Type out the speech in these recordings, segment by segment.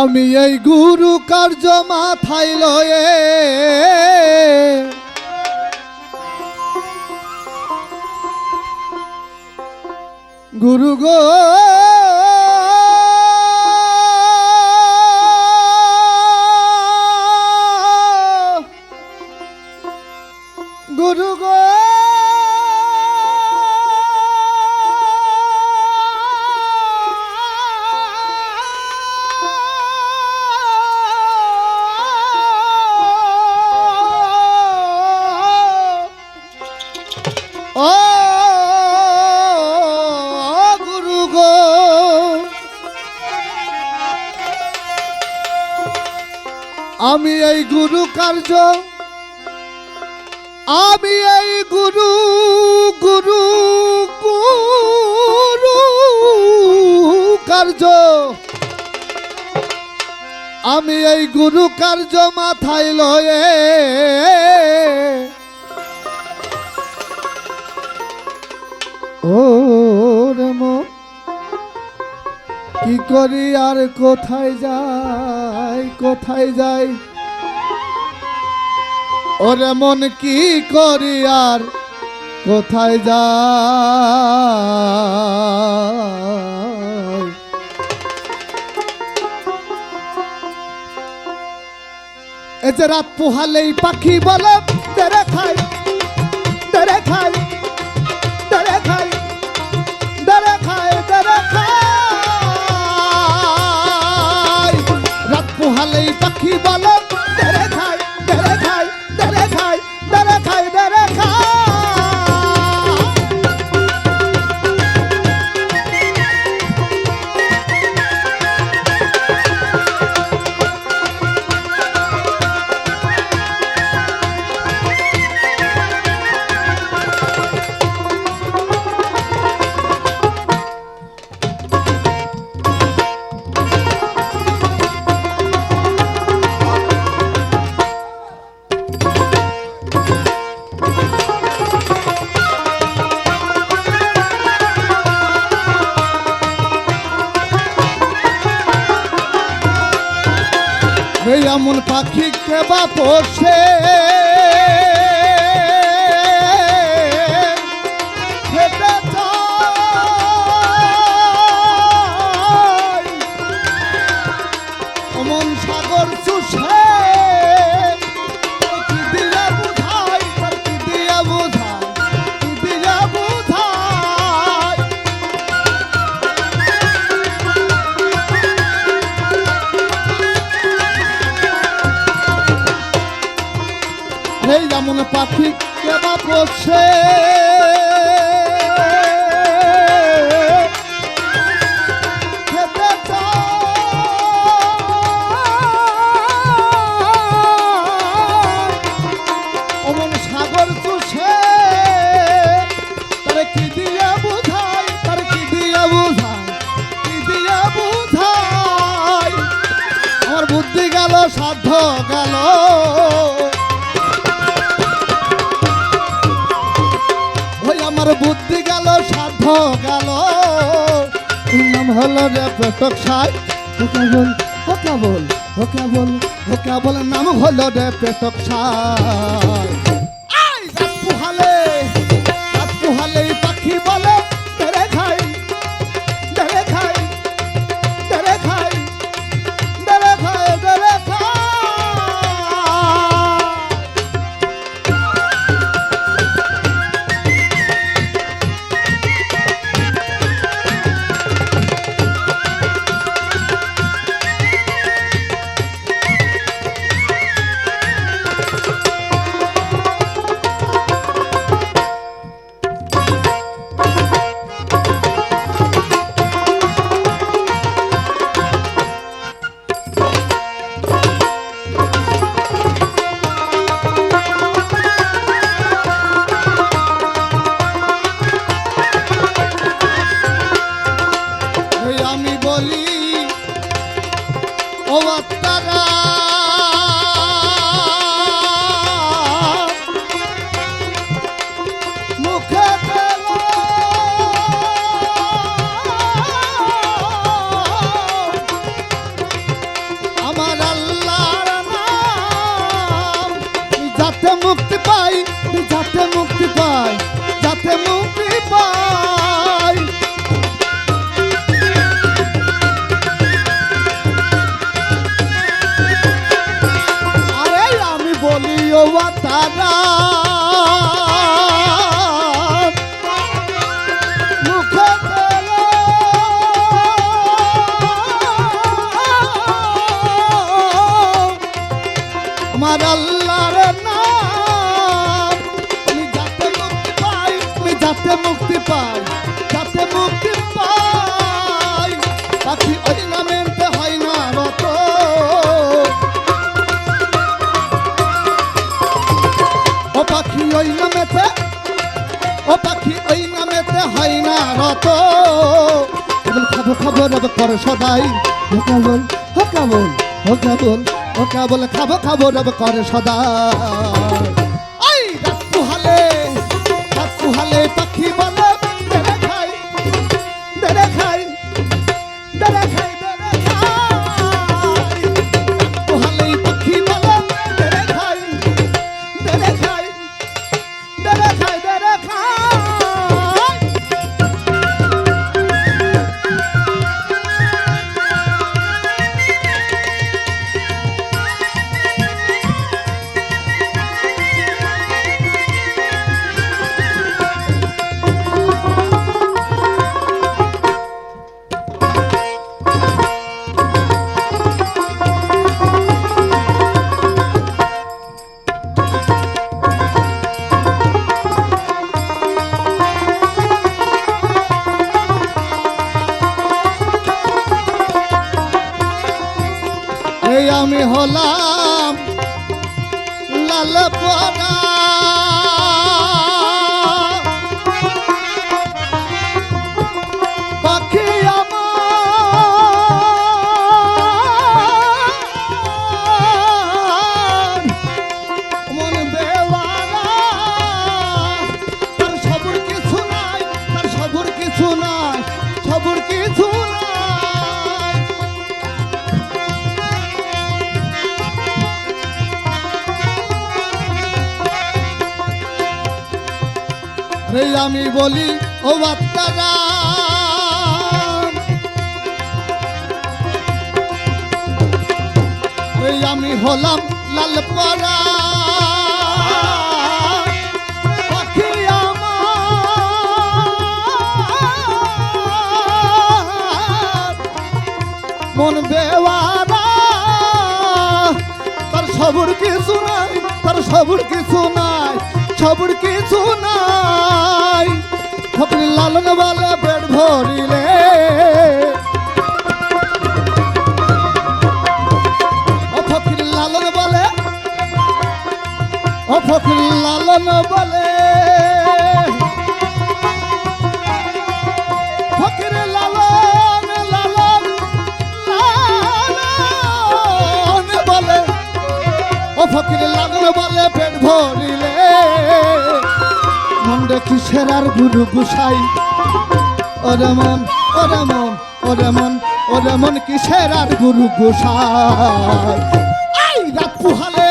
আমি এই গুরু কার্য মাথায় লয়ে গুরু গো আমি এই গুরু কার্য, আমি এই গুরু গুরু গুরু কার্য। আমি এই গুরু কার্য মাথায় লয়ে ও করি আর কোথায় যাই কোথায় যাই? ওরে মন কি করি আর কোথায় যাই? এ যে রাত পোহালেই পাখি বলে, তেরে খাই তেরে খাই। পাখি কেবা পোষে দিয়ে বুঝাই? আমার বুদ্ধি গেল সাধ্য গেল। আমার বুদ্ধি গেল, সাধ্য গেল। নাম হলো রে পেটক সাই ও কেবল ও কেবল ও কেবল ও কেবল নাম হলো রে পেটক সাই আমার আল্লাহর নাম। আমি যাতে মুক্তি পাই, আমি যাতে মুক্তি পাই, যাতে মুক্তি পাই। পাখি ওই নামেতে হয় না রত। ও পাখি ওই নামেতে ও পাখি ওই নামেতে হয় না রত। কেবল কর সদাই ও কেবল ও ও কেবল খাব খাব রব করে সদাই আমি রে আমি বলি, ও বাত্তারা রে আমি হলাম লাল পরা মন বেওয়ারা। তার সবুর কিছু নাই, তার সবুর কিছু নাই, সবুর কিছু নাই। কিসের আর গুরু গুসাই। ওরে মন ওরে মন ওরে মন ওরে মন কিসের আর গুরু গুসাই পুহালে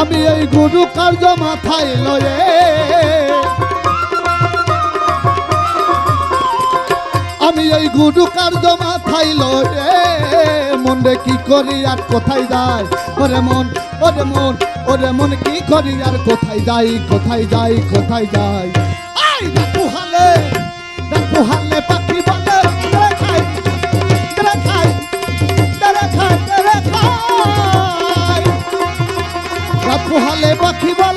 আমি এই গুরু কার্য মাথায় লয়ে আমি এই গুডু কার্য মাথায় লয়ে মন রে কি করি আর কোথায় যাই? ওরে মন ওরে মন ওরে মন কি করি আর কোথায় যাই কোথায় যাই কোথায় যাই? আই, ডাকু হালে ডাকু হালে পাখি বলে ডাকু হালে পাখি বলে